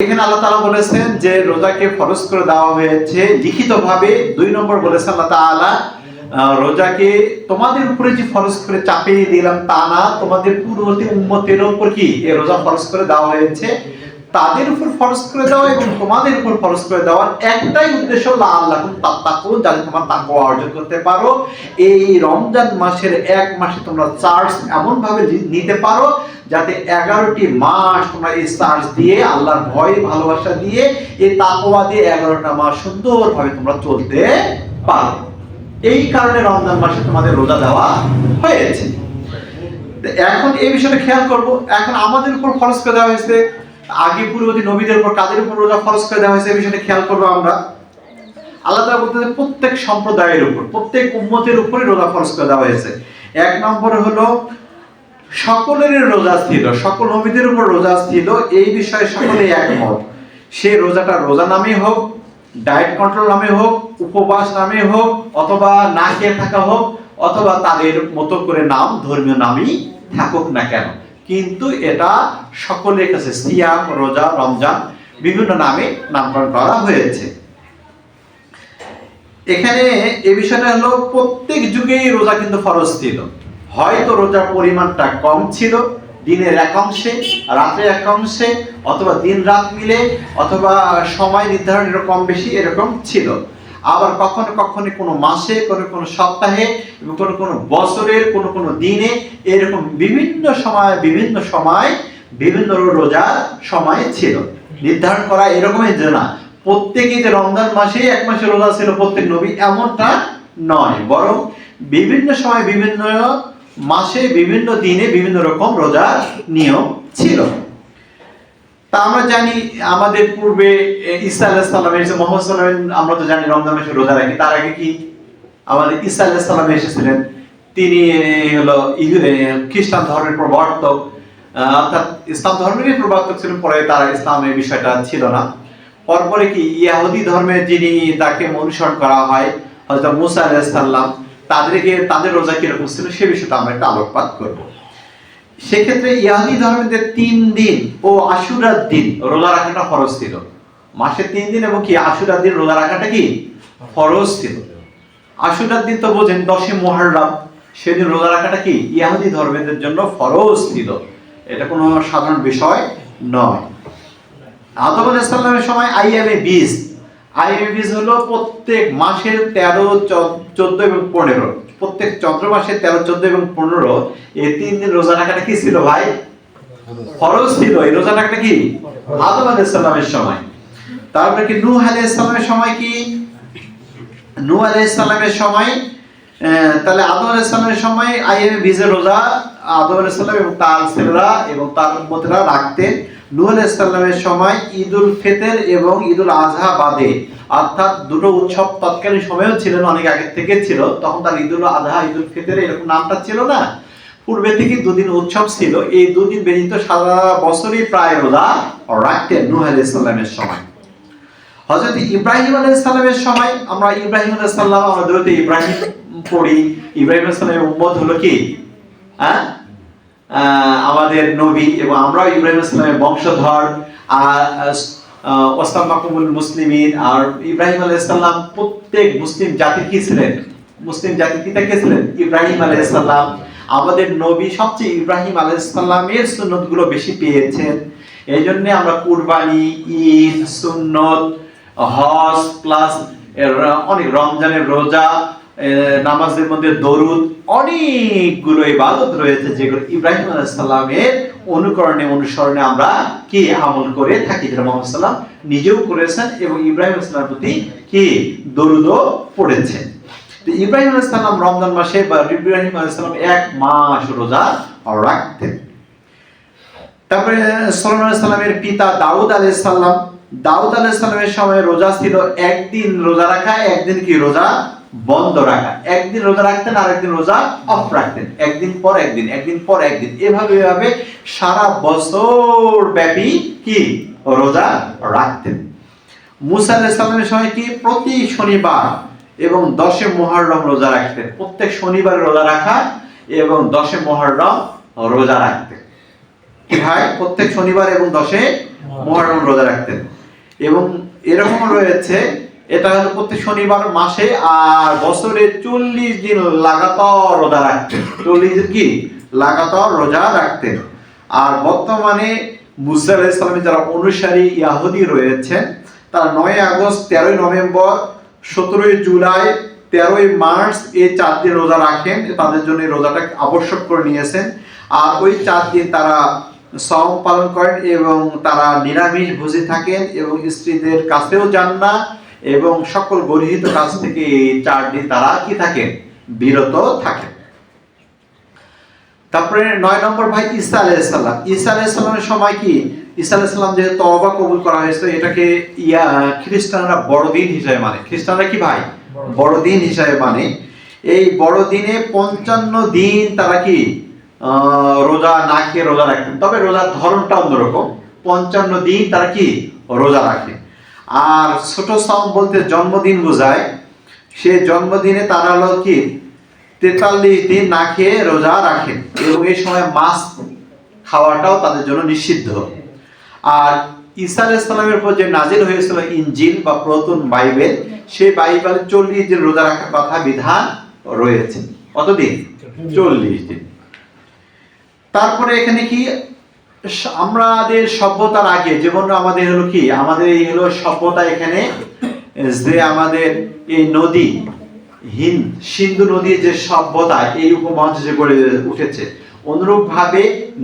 এখানে আল্লাহ তাআলা বলেছেন যে রোজাকে ফরজ করে দেওয়া হয়েছে। দুই নম্বর বলেছেন আল্লাহ আহ, রোজাকে তোমাদের উপরে যে ফরজ করে চাপিয়ে দিলাম তা না তোমাদের পূর্ববর্তী উম্মতের উপর কি রোজা ফরজ করে দেওয়া হয়েছে? তাদের উপর ফরজ করে দেওয়া এবং তোমাদের উপর ফরজ করে দেওয়ার একটাই উদ্দেশ্য আল্লাহ যাতে তোমার তাকওয়া অর্জন করতে পারো। এই রমজান মাসের এক মাসে তোমরা চার্জ এমন ভাবে নিতে পারো যাতে এগারোটি মাস তোমরা এই চার্জ দিয়ে, আল্লাহর ভয়, ভালোবাসা দিয়ে, এই তাকওয়া দিয়ে এগারোটা মাস সুন্দরভাবে তোমরা চলতে পারো। এই কারণে রমজান মাসে তোমাদের রোজা দেওয়া হয়েছে। এখন এই বিষয়টা খেয়াল করব। এখন আমাদের উপর খরচ করে দেওয়া হয়েছে। আগে পূর্ববর্তী নবীদের উপর, কাদের উপর রোজা খরচ করে দেওয়া হয়েছে এই বিষয়টা খেয়াল করব আমরা। আল্লাহ তাআলা বলতেছে, প্রত্যেক সম্প্রদায়ের উপর, প্রত্যেক উম্মতের উপরে রোজা খরচ করে দেওয়া হয়েছে। এক নম্বর হলো সকলের রোজা ছিল সকল নবীদের উপর রোজা ছিল এই বিষয়ে সকলেই একমত। সে রোজাটা রোজা নামে হোক ডায়েট কন্ট্রোল নামে হোক, উপবাস নামে হোক, অথবা না খেয়ে থাকা হোক, অথবা তাদের মতো করে নাম, ধর্মীয় নামই থাকুক না কেন। কিন্তু এটা সকলের কাছে সিয়াম, রোজা, রমজান বিভিন্ন নামে নামকরণ করা হয়েছে। এখানে এ বিষয়টা হলো প্রত্যেক যুগেই রোজা কিন্তু ফরজ ছিল। হয়তো রোজার পরিমাণটা কম ছিল দিনের এক অংশে, রাতের এক অংশে, অথবা দিন রাত মিলে, অথবা সময় নির্ধারণ এরকম কম বেশি এরকম ছিল। আবার কখনো কখনো কোনো মাসে, কোনো কোনো সপ্তাহে, এবং কোনো কোনো বছরের, কোনো কোনো দিনে এরকম বিভিন্ন সময় বিভিন্ন সময়, বিভিন্ন রোজার সময় ছিল। নির্ধারণ করা এরকমই যে না, প্রত্যেকেই যে রমজান মাসে এক মাসে রোজা ছিল প্রত্যেক নবী এমনটা নয়। বরং বিভিন্ন সময় বিভিন্ন মাসে বিভিন্ন দিনে বিভিন্ন রকম রোজার নিয়ম ছিল। তা আমরা জানি আমাদের পূর্বে যে মোহাম্মদ আমরা তো জানি রমজান মাসে রোজা রাখি, তার আগে কি? আমাদের ঈসা আলাহ সাল্লাম এসেছিলেন। তিনি হলো খ্রিস্টান ধর্মের প্রবর্তক অর্থাৎ ইসলাম ধর্মেরই প্রবর্তক ছিলেন, পরে তারা ইসলামের বিষয়টা ছিল না। পরপরে কি, ইয়াহুদি ধর্মের যিনি তাকে অনুসরণ করা হয় হয়তো মুসা আলাইসাল্লাম তাদেরকে তাদের রোজা কীরকম ছিল সে বিষয়টা আমরা একটা আলোকপাত করব। সেক্ষেত্রে ইয়াহুদি ধর্মের তিন দিন ও আশুরার দিন রোজা রাখাটা ফরজ ছিল। মাসে তিন দিন এবং কি আশুরার দিন রোজা রাখাটা কি? ফরজ ছিল। আশুরার দিন তো বোঝেন দশে মোহাররাম, সেদিন রোজা রাখাটা কি? ইয়াহুদি ধর্মের জন্য ফরজ ছিল। এটা কোনো সাধারণ বিষয় নয়। আদম আলাইসাল্লামের সময় আইএমএ বিশ আইএমএ বিশ হলো প্রত্যেক মাসের তেরো, চোদ্দ এবং পনেরো। প্রত্যেক চন্দ্র মাসে তেরো, চোদ্দ এবং পনেরো, এই তিন দিন রোজা রাখাটা কি ছিল ভাই? ফরজ ছিল। এই রোজা রাখাটা কি? আদম আলাইসাল্লামের সময়। তারপরে কি নূহ আলাইসাল্লামের সময় কি? নূহ আলাইসাল্লামের সময় তাহলে আদম আলাইসাল্লামের সময় আইএমএ বিজের রোজা আদম আলাইসাল্লাম এবং তার ছেলেরা এবং তার উম্মতেরা রাখতেন। নূহ আলাইসাল্লামের সময় ঈদুল ফিতর এবং আজহা বাদে, অর্থাৎ দুটো উৎসব তৎকালীন ছিলেন অনেক আগে থেকে ছিল, তখন তার আজহা ফিতর এরকম নামটা ছিল না। পূর্বে থেকে দুদিন উৎসব ছিল, এই দুদিন ব্যতীত সারা বছরই প্রায় রোজা রাখতেন নূহ আলাইসাল্লামের সময়। হযরত ইব্রাহিম আলাইহিস সালামের সময় আমরা ইব্রাহিম আলাইহিস সালাম, আমরা ইব্রাহিম পড়ি। ইব্রাহিম আলাইহিস সালামের উম্মত হলো কি? হ্যাঁ? আমাদের নবী এবং আমরাও ইব্রাহিম আলাইহিস সালামের বংশধর। আর ওয়াস্তামাকুমুল মুসলিমিন আর ইব্রাহিম আলাইহিস সালাম প্রত্যেক মুসলিম কি ছিলেন? মুসলিম জাতির পিতা কে ছিলেন? ইব্রাহিম আলাইহিস সালাম। আমাদের নবী সবচেয়ে ইব্রাহিম আলাইহিস সালামের সুন্নতগুলো বেশি পেয়েছেন। এই জন্য আমরা কুরবানি, ঈদ, সুন্নত, হজ, প্লাস অনেক রমজানের রোজা নামাজের মধ্যে দরুদ, অনেকগুলো ইবাদত রয়েছে যেগুলো ইব্রাহিম আলাইহিস সালামের অনুকরণে, অনুসরণে আমরা কি আমল করে থাকি? মোহাম্মদ সাল্লাম নিজেও করেছেন এবং ইব্রাহিম আলাইহিস প্রতি কি দরুদও পড়েছেন ইব্রাহিম আলাইহিস সালাম রমজান মাসে বা ইব্রাহিম আলাইহিস সালাম এক মাস রোজা রাখতেন। তারপরে সালাম সাল্লামের পিতা দাউদ আলাইহিস সালাম, দাউদ আলাইহিস সালামের সময় রোজা ছিল একদিন রোজা রাখা, একদিন কি রোজা বন্ধ রাখা। একদিন রোজা রাখতেন আর একদিন রোজা অফ রাখতেন। একদিন পর একদিন একদিন পর একদিন। এভাবে এভাবে সারা বছর ব্যাপী কি? রোজা রাখতেন। মুসা আলাইহিস সালামের সময় কি? প্রতি শনিবার এবং দশে মুহররম রোজা রাখতেন। প্রত্যেক শনিবার রোজা রাখা এবং দশে মুহররম রোজা রাখতেন। কি ভাই? প্রত্যেক শনিবার এবং দশে মহরম রোজা রাখতেন। এবং এরকম রয়েছে এটা হলো প্রত্যেক শনিবার মাসে, আর বছরে চল্লিশ দিন লাগাতার রোজা রাখতেন চল্লিশ দিন কি? লাগাতার রোজা রাখতেন আর বর্তমানে মুসা ইসলামের যারা অনুসারী ইয়াহুদি রয়েছেন তারা নয় আগস্ট, তেরোই নভেম্বর, সতেরোই জুলাই, তেরোই মার্চ এই চার দিন রোজা রাখেন। তাদের জন্য রোজাটা আবশ্যক করে নিয়েছেন। আর ওই চার দিন তারা সম পালন করেন এবং তারা নিরামিষ ভোজী থাকেন এবং স্ত্রীদের কাছেও যান না। এবং সকল গরিহিত কাজ থেকে এই চার দিন তারা কি থাকেন বিরত থাকেন তারপরে নয় নম্বর ভাই ঈসা আলাইসাল্লাম ঈসা আলাইসাল্লামের সময় কি? ঈসা আলাইসাল্লাম যে তওবা কবুল করা হয়েছে এটাকে ইয়া খ্রিস্টানরা বড়দিন হিসাবে মানে। খ্রিস্টানরা কি ভাই? বড়দিন। হিসাবে মানে। এই বড়দিনে পঞ্চান্ন দিন তারা কি? আহ, রোজা না খেয়ে রোজা রাখতেন। তবে রোজার ধরনটা অন্যরকম। পঞ্চান্ন দিন তারা কি? রোজা রাখে। আর ছোট সাম বলতে জন্মদিন বোঝায়। সে জন্মদিনে তারা হলো কি? তেতাল্লিশ দিন না খেয়ে রোজা রাখেন এবং এই সময় মাছ খাওয়াটাও তাদের জন্য নিষিদ্ধ। আর ঈসা আলাইসালামের উপর যে নাজিল হয়েছিল ইঞ্জিল বা প্রথম বাইবেল, সেই বাইবেলে চল্লিশ দিন রোজা রাখার কথা বিধান রয়েছে। কতদিন? চল্লিশ দিন। তারপরে এখানে কি আমাদের সভ্যতার আগে যেমন আমাদের হলো কি? আমাদের এই হলো সভ্যতা এখানে, যে আমাদের এই নদী, হিন্দ, সিন্ধু নদীর যে সভ্যতা, এই উপমহাদেশে গড়ে উঠেছে অনুরূপ ভাবে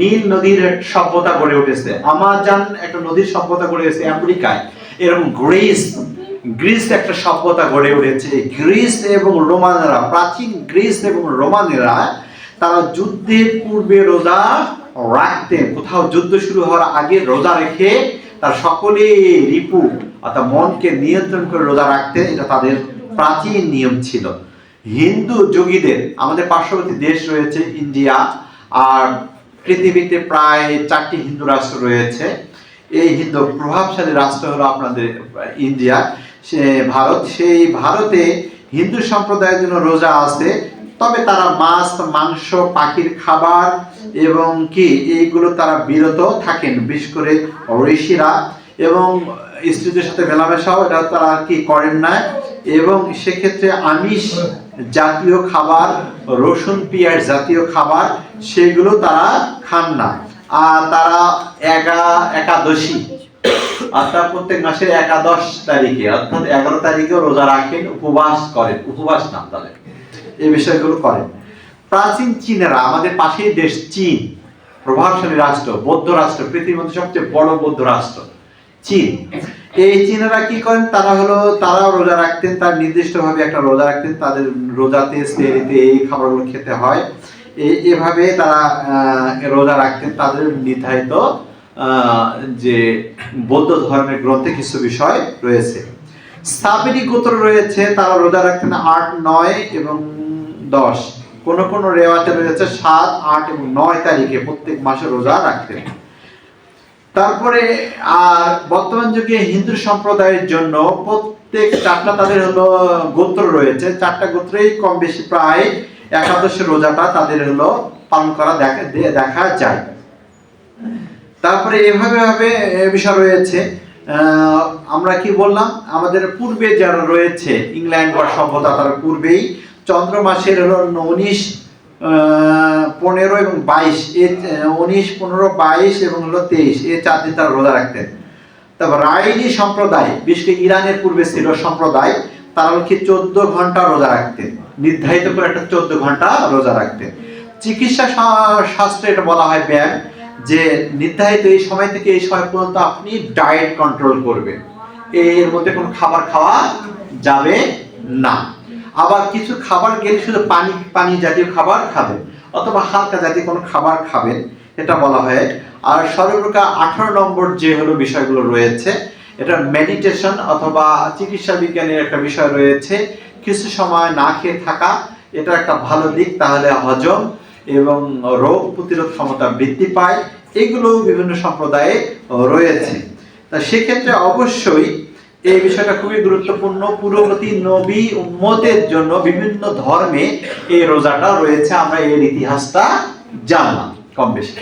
নীল নদীর সভ্যতা গড়ে উঠেছে। আমাজন একটা নদীর সভ্যতা গড়ে উঠেছে আমেরিকায়। এরকম গ্রিস গ্রিস একটা সভ্যতা গড়ে উঠেছে। গ্রিস এবং রোমানরা, প্রাচীন গ্রিস এবং রোমানেরা, তারা যুদ্ধের পূর্বে রোজা রাখতেন কোথাও যুদ্ধ শুরু হওয়ার আগে রোজা রেখে তার সকলে রিপু অর্থাৎ মনকে নিয়ন্ত্রণ করে রোজা রাখতেন এটা তাদের প্রাচীন নিয়ম ছিল। হিন্দু যোগীদের, আমাদের পার্শ্ববর্তী দেশ রয়েছে ইন্ডিয়া, আর পৃথিবীতে প্রায় চারটি হিন্দু রাষ্ট্র রয়েছে। এই হিন্দু প্রভাবশালী রাষ্ট্র হলো আপনাদের ইন্ডিয়া, সে ভারত। সেই ভারতে হিন্দু সম্প্রদায়ের জন্য রোজা আছে, তবে তারা মাছ, মাংস, পাখির খাবার এবং কি, এইগুলো তারা বিরত থাকেন। বিশেষ করে ঋষিরা এবং স্ত্রীদের সাথে মেলামেশাও এটা তারা কি করেন না। এবং সেক্ষেত্রে আমিষ জাতীয় খাবার, রসুন, পেঁয়াজ জাতীয় খাবার, সেগুলো তারা খান না। আর তারা একা একাদশী। অর্থাৎ প্রত্যেক মাসের একাদশ তারিখে, অর্থাৎ এগারো তারিখে রোজা রাখেন, উপবাস করেন। উপবাস নাম তাদের। এই বিষয়গুলো করেন। প্রাচীন চীনেরা, আমাদের পাশেই দেশ চীন, প্রভাবশালী রাষ্ট্র, বৌদ্ধ রাষ্ট্র, পৃথিবীর মধ্যে সবচেয়ে বড় বৌদ্ধ রাষ্ট্র, চীন। এই চীনেরা কি করেন? তারা হলো, তারাও রোজা রাখতেন, তার নির্দিষ্টভাবে একটা রোজা রাখতেন, তাদের রোজাতে সেরিতে এই খাবারগুলো খেতে হয়। এভাবে তারা রোজা রাখতেন। তাদের নির্ধারিত যে বৌদ্ধ ধর্মের গ্রন্থে কিছু বিষয় রয়েছে। সাবেরি গোত্র রয়েছে, তারা রোজা রাখতেন আট, নয় এবং দশ। কোন কোন রেওয়াতে রয়েছে সাত, আট এবং নয় তারিখে প্রত্যেক মাসে রোজা রাখতেন তারপরে, আর বর্তমান যুগে হিন্দু সম্প্রদায়ের জন্য প্রত্যেক চারটা তাদের হলো গোত্র রয়েছে, চারটা গোত্রেই কম বেশি প্রায় একাদশ রোজাটা তাদের হলো পালন করা দেখা দেখা যায়। তারপরে এভাবে ভাবে বিষয় রয়েছে। আমরা কি বললাম? আমাদের পূর্বে যারা রয়েছে, ইংল্যান্ড বা সভ্যতা, তার পূর্বেই চন্দ্র মাসের হলো উনিশ পনেরো এবং বাইশ। এ, উনিশ, পনেরো, বাইশ এবং হলো তেইশ। এই চার দিন তারা রোজা রাখতেন। তারপর রাইনি সম্প্রদায়, বিশেষ ইরানের পূর্বে ছিল সম্প্রদায়, তারা কি চোদ্দ ঘণ্টা রোজা রাখতেন। নির্ধারিত করে একটা চোদ্দ ঘণ্টা রোজা রাখতেন। চিকিৎসা শাস্ত্রে এটা বলা হয় ব্যায়াম, যে নির্ধারিত এই সময় থেকে এই সময় পর্যন্ত আপনি ডায়েট কন্ট্রোল করবেন। এর মধ্যে কোনো খাবার খাওয়া যাবে না। আবার কিছু খাবার গেলে শুধু পানি পানি জাতীয় খাবার খাবেন অথবা হালকা জাতীয় কোনো খাবার খাবেন, এটা বলা হয়। আর সর্বপ্রকার আঠারো নম্বর যে হলো বিষয়গুলো রয়েছে, এটা মেডিটেশন অথবা চিকিৎসা বিজ্ঞানের একটা বিষয় রয়েছে। কিছু সময় না খেয়ে থাকা, এটা একটা ভালো দিক, তাহলে হজম এবং রোগ প্রতিরোধ ক্ষমতা বৃদ্ধি পায়। এগুলো বিভিন্ন সম্প্রদায়ে রয়েছে। তা সেক্ষেত্রে অবশ্যই এই বিষয়টা খুবই গুরুত্বপূর্ণ। পূর্ববর্তী নবী উম্মতের জন্য বিভিন্ন ধর্মে এই রোজাটা রয়েছে। আমরা এর ইতিহাসটা জানলাম কম বেশি।